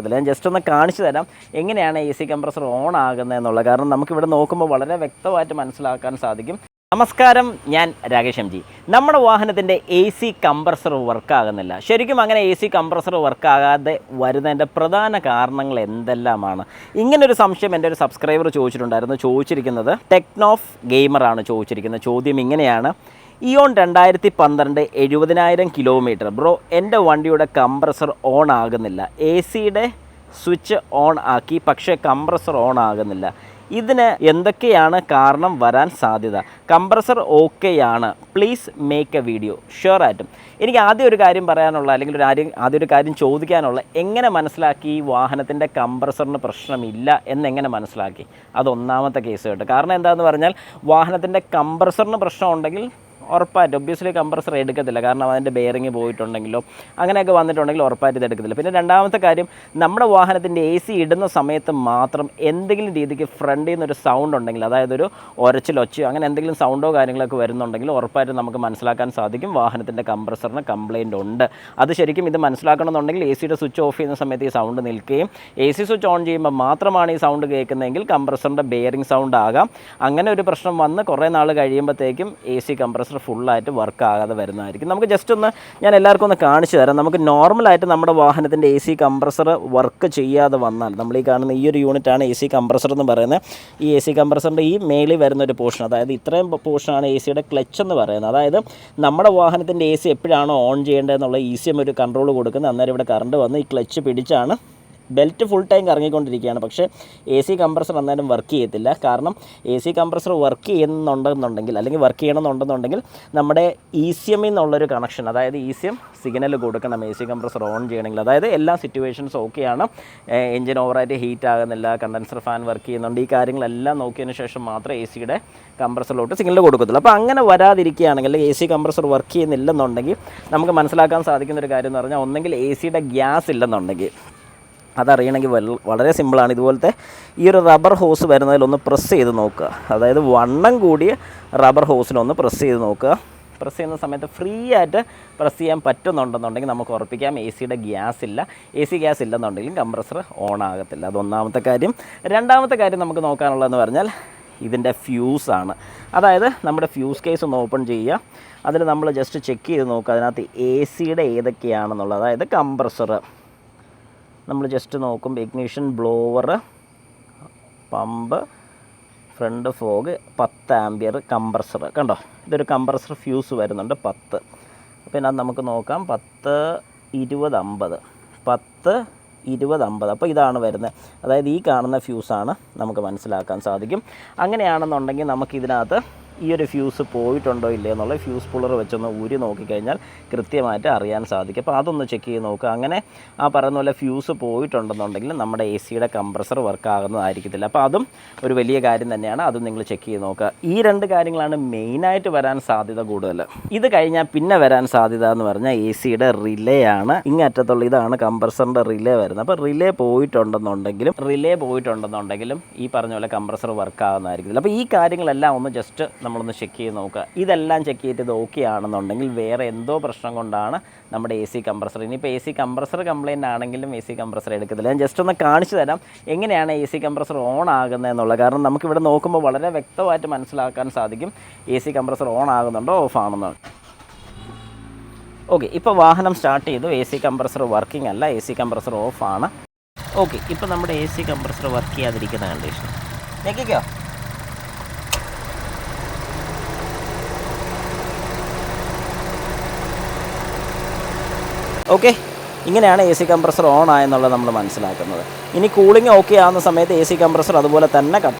ഇതിൽ ഞാൻ ജസ്റ്റ് ഒന്ന് കാണിച്ചു തരാം എങ്ങനെയാണ് എ സി കംപ്രസർ ഓൺ ആകുന്നത് എന്നുള്ളത്. കാരണം നമുക്കിവിടെ നോക്കുമ്പോൾ വളരെ വ്യക്തമായിട്ട് മനസ്സിലാക്കാൻ സാധിക്കും. നമസ്കാരം ഞാൻ രാകേഷ് എം ജി. നമ്മുടെ വാഹനത്തിന്റെ എ സി കംപ്രസർ വർക്കാകുന്നില്ല ശരിക്കും അങ്ങനെ എ സി കംപ്രസർ വർക്കാകാതെ വരുന്നതിന്റെ പ്രധാന കാരണങ്ങൾ എന്തെല്ലാമാണ്? ഇങ്ങനൊരു സംശയം എന്റെ ഒരു സബ്സ്ക്രൈബർ ചോദിച്ചിട്ടുണ്ടായിരുന്നു. ചോദിച്ചിരിക്കുന്നത് ടെക്നോഫ് ഗെയിമറാണ് ചോദിച്ചിരിക്കുന്നത്. ചോദ്യം ഇങ്ങനെയാണ്. ഇയോൺ രണ്ടായിരത്തി പന്ത്രണ്ട് എഴുപതിനായിരം കിലോമീറ്റർ. ബ്രോ എന്റെ വണ്ടിയുടെ കംപ്രസർ ഓൺ ആകുന്നില്ല. എ സിയുടെ സ്വിച്ച് ഓൺ ആക്കി പക്ഷേ കംപ്രസർ ഓൺ ആകുന്നില്ല. ഇതിന് എന്തൊക്കെയാണ് കാരണം വരാൻ സാധ്യത? കംപ്രസർ ഓക്കെയാണ്. Please make a video. Sure ആയിട്ടും. എനിക്ക് ആദ്യം ഒരു കാര്യം പറയാനുള്ള അല്ലെങ്കിൽ ഒരു ആദ്യം ആദ്യം ഒരു കാര്യം ചോദിക്കാനുള്ള എങ്ങനെ മനസ്സിലാക്കി ഈ വാഹനത്തിന്റെ കംപ്രസറിന് പ്രശ്നമില്ല എന്നെങ്ങനെ മനസ്സിലാക്കി? അത് ഒന്നാമത്തെ കേസ് കേട്ടോ. കാരണം എന്താണെന്ന് പറഞ്ഞാൽ വാഹനത്തിന്റെ കംപ്രസറിന് പ്രശ്നമുണ്ടെങ്കിൽ ഉറപ്പായിട്ടും ഒബ്വിയസ്ലി കംപ്രസർ എടുക്കത്തില്ല. കാരണം അതിന്റെ ബെയറിങ് പോയിട്ടുണ്ടെങ്കിലോ അങ്ങനെയൊക്കെ വന്നിട്ടുണ്ടെങ്കിൽ ഉറപ്പായിട്ട് ഇത് എടുക്കത്തില്ല. പിന്നെ രണ്ടാമത്തെ കാര്യം നമ്മുടെ വാഹനത്തിന്റെ എ സി ഇടുന്ന സമയത്ത് മാത്രം എന്തെങ്കിലും രീതിക്ക് ഫ്രണ്ടിൽ നിന്നൊരു സൗണ്ട് ഉണ്ടെങ്കിൽ അതായത് ഒരു ഒരച്ചിലൊച്ചയോ അങ്ങനെ എന്തെങ്കിലും സൗണ്ടോ കാര്യങ്ങളൊക്കെ വരുന്നുണ്ടെങ്കിൽ ഉറപ്പായിട്ടും നമുക്ക് മനസ്സിലാക്കാൻ സാധിക്കും വാഹനത്തിന്റെ കംപ്രസറിന് കംപ്ലയിന്റ് ഉണ്ട്. അത് ശരിക്കും ഇത് മനസ്സിലാക്കണമെന്നുണ്ടെങ്കിൽ എ സിയുടെ സ്വിച്ച് ഓഫ് ചെയ്യുന്ന സമയത്ത് ഈ സൗണ്ട് നിൽക്കുകയും എ സി സ്വിച്ച് ഓൺ ചെയ്യുമ്പോൾ മാത്രമാണ് ഈ സൗണ്ട് കേൾക്കുന്നതെങ്കിൽ കംപ്രസറിന്റെ ബെയറിംഗ് സൗണ്ട് ആകാം. അങ്ങനെ ഒരു പ്രശ്നം വന്ന് കുറേ നാൾ കഴിയുമ്പോഴത്തേക്കും എ സി കംപ്രസർ ഫുള്ളായിട്ട് വർക്ക് ആകാതെ വരുന്നതായിരിക്കും. നമുക്ക് ജസ്റ്റ് ഒന്ന് ഞാൻ എല്ലാവർക്കും ഒന്ന് കാണിച്ചു തരാം. നമുക്ക് നോർമലായിട്ട് നമ്മുടെ വാഹനത്തിന്റെ എ സി കംപ്രസർ വർക്ക് ചെയ്യാതെ വന്നാൽ നമ്മൾ ഈ കാണുന്ന ഈ ഒരു യൂണിറ്റാണ് എ സി കംപ്രസർ എന്ന് പറയുന്നത്. ഈ എ സി കംപ്രസറിന്റെ ഈ മേളിൽ വരുന്ന ഒരു പോർഷൻ അതായത് ഇത്രയും പോർഷനാണ് എ സിയുടെ ക്ലച്ച് എന്ന് പറയുന്നത്. അതായത് നമ്മുടെ വാഹനത്തിന്റെ എ സി എപ്പോഴാണോ ഓൺ ചെയ്യേണ്ടതെന്നുള്ള ഈ സി എം ഒരു കൺട്രോൾ കൊടുക്കുന്നത്. അന്നേരം ഇവിടെ കറണ്ട് വന്ന് ഈ ക്ലച്ച് പിടിച്ചാണ് ബെൽറ്റ് ഫുൾ ടൈം കറങ്ങിക്കൊണ്ടിരിക്കുകയാണ്. പക്ഷേ എ സി കംപ്രസർ എന്നാലും വർക്ക് ചെയ്യത്തില്ല. കാരണം എ സി കംപ്രസർ വർക്ക് ചെയ്യുന്നുണ്ടെന്നുണ്ടെങ്കിൽ അല്ലെങ്കിൽ വർക്ക് ചെയ്യണമെന്നുണ്ടെന്നുണ്ടെങ്കിൽ നമ്മുടെ ഇ സി എമ്മിൽ നിന്നുള്ളൊരു കണക്ഷൻ അതായത് ഇ സി എം സിഗ്നൽ കൊടുക്കണം എ സി കംപ്രസർ ഓൺ ചെയ്യണമെങ്കിൽ. അതായത് എല്ലാ സിറ്റുവേഷൻസ് ഓക്കെയാണ് എഞ്ചിൻ ഓവറായിട്ട് ഹീറ്റ് ആകുന്നില്ല കണ്ടൻസർ ഫാൻ വർക്ക് ചെയ്യുന്നുണ്ട്. ഈ കാര്യങ്ങളെല്ലാം നോക്കിയതിന് ശേഷം മാത്രമേ എ സിയുടെ കംപ്രസറിലോട്ട് സിഗ്നൽ കൊടുക്കത്തുള്ളൂ. അപ്പോൾ അങ്ങനെ വരാതിരിക്കുകയാണെങ്കിൽ എ സി കംപ്രസർ വർക്ക് ചെയ്യുന്നില്ലെന്നുണ്ടെങ്കിൽ നമുക്ക് മനസ്സിലാക്കാൻ സാധിക്കുന്ന ഒരു കാര്യം എന്ന് പറഞ്ഞാൽ ഒന്നെങ്കിൽ എ സിയുടെ ഗ്യാസ് ഇല്ലെന്നുണ്ടെങ്കിൽ അതറിയണമെങ്കിൽ വളരെ സിമ്പിളാണ്. ഇതുപോലത്തെ ഈ ഒരു റബ്ബർ ഹോസ് വരുന്നതിലൊന്ന് പ്രസ് ചെയ്ത് നോക്കുക. അതായത് വണ്ണം കൂടിയ റബ്ബർ ഹോസിലൊന്ന് പ്രസ് ചെയ്ത് നോക്കുക. പ്രസ് ചെയ്യുന്ന സമയത്ത് ഫ്രീ ആയിട്ട് പ്രസ് ചെയ്യാൻ പറ്റുന്നുണ്ടെന്നുണ്ടെങ്കിൽ നമുക്ക് ഉറപ്പിക്കാം. എ സിയുടെ ഗ്യാസ് ഇല്ല. എ സി ഗ്യാസ് ഇല്ലെന്നുണ്ടെങ്കിലും കംപ്രസർ ഓൺ ആകത്തില്ല. അതൊന്നാമത്തെ കാര്യം. രണ്ടാമത്തെ കാര്യം നമുക്ക് നോക്കാനുള്ളതെന്ന് പറഞ്ഞാൽ ഇതിന്റെ ഫ്യൂസാണ് അതായത് നമ്മുടെ ഫ്യൂസ് കേസ് ഒന്ന് ഓപ്പൺ ചെയ്യുക. അതിൽ നമ്മൾ ജസ്റ്റ് ചെക്ക് ചെയ്ത് നോക്കുക. അതിനകത്ത് എ സിയുടെ ഏതൊക്കെയാണെന്നുള്ളത്. അതായത് കംപ്രസർ നമ്മൾ ജസ്റ്റ് നോക്കുമ്പോൾ ignition blower pump front fog പത്ത് ആംബിയർ കംപ്രസർ കണ്ടോ? ഇതൊരു കംപ്രസർ ഫ്യൂസ് വരുന്നുണ്ട് പത്ത്. പിന്നെ അത് നമുക്ക് നോക്കാം പത്ത് ഇരുപത് അമ്പത്. പത്ത് ഇരുപത് അമ്പത്. അപ്പോൾ ഇതാണ് വരുന്നത്. അതായത് ഈ കാണുന്ന ഫ്യൂസാണ് നമുക്ക് മനസ്സിലാക്കാൻ സാധിക്കും. അങ്ങനെയാണെന്നുണ്ടെങ്കിൽ നമുക്കിതിനകത്ത് ഈ ഒരു ഫ്യൂസ് പോയിട്ടുണ്ടോ ഇല്ലേ എന്നുള്ള ഫ്യൂസ് പുള്ളർ വെച്ചൊന്ന് ഊരി നോക്കിക്കഴിഞ്ഞാൽ കൃത്യമായിട്ട് അറിയാൻ സാധിക്കും. അപ്പോൾ അതൊന്ന് ചെക്ക് ചെയ്ത് നോക്കുക. അങ്ങനെ ആ പറയുന്ന പോലെ ഫ്യൂസ് പോയിട്ടുണ്ടെന്നുണ്ടെങ്കിൽ നമ്മുടെ എ സിയുടെ കംപ്രസർ വർക്ക് ആകുന്നതായിരിക്കത്തില്ല. അപ്പോൾ അതും ഒരു വലിയ കാര്യം തന്നെയാണ്. അതും നിങ്ങൾ ചെക്ക് ചെയ്ത് നോക്കുക. ഈ രണ്ട് കാര്യങ്ങളാണ് മെയിനായിട്ട് വരാൻ സാധ്യത കൂടുതൽ. ഇത് കഴിഞ്ഞാൽ പിന്നെ വരാൻ സാധ്യത എന്ന് പറഞ്ഞാൽ എ സിയുടെ റിലേ ആണ്. ഇങ്ങറ്റത്തുള്ള ഇതാണ് കംപ്രസറിന്റെ റിലേ വരുന്നത്. അപ്പോൾ റിലേ പോയിട്ടുണ്ടെന്നുണ്ടെങ്കിലും റിലേ പോയിട്ടുണ്ടെന്നുണ്ടെങ്കിലും ഈ പറഞ്ഞ പോലെ കംപ്രസർ വർക്ക് ആകുന്നതായിരിക്കും അപ്പോൾ ഈ കാര്യങ്ങളെല്ലാം ഒന്ന് ജസ്റ്റ് നമ്മളൊന്ന് ചെക്ക് ചെയ്ത് നോക്കുക. ഇതെല്ലാം ചെക്ക് ചെയ്തിട്ട് ഓക്കെ ആണെന്നുണ്ടെങ്കിൽ വേറെ എന്തോ പ്രശ്നം കൊണ്ടാണ് നമ്മുടെ എ സി കംപ്രസർ ഇനിയിപ്പോൾ എ സി കംപ്രസർ കംപ്ലൈന്റ് ആണെങ്കിലും എ സി കംപ്രസർ എടുക്കത്തില്ല. ഞാൻ ജസ്റ്റ് ഒന്ന് കാണിച്ചു തരാം എങ്ങനെയാണ് എ സി കംപ്രസർ ഓൺ ആകുന്നത് എന്നുള്ളത്. കാരണം നമുക്കിവിടെ നോക്കുമ്പോൾ വളരെ വ്യക്തമായിട്ട് മനസ്സിലാക്കാൻ സാധിക്കും എ സി കംപ്രസർ ഓൺ ആകുന്നുണ്ടോ ഓഫ് ആണെന്നോ. ഓക്കെ ഇപ്പോൾ വാഹനം സ്റ്റാർട്ട് ചെയ്തു. എ സി കംപ്രസർ വർക്കിംഗ് അല്ല എ സി കംപ്രസർ ഓഫ് ആണ്. ഓക്കെ ഇപ്പോൾ നമ്മുടെ എ സി കംപ്രസർ വർക്ക് ചെയ്യാതിരിക്കുന്ന കണ്ടീഷൻ ഞെക്കിക്കോ? ഓക്കെ ഇങ്ങനെയാണ് എ സി കംപ്രസർ ഓൺ ആയെന്നുള്ളത് നമ്മൾ മനസ്സിലാക്കുന്നത്. ഇനി കൂളിംഗ് ഓക്കെ ആവുന്ന സമയത്ത് എ സി കംപ്രസർ അതുപോലെ തന്നെ കട്ട്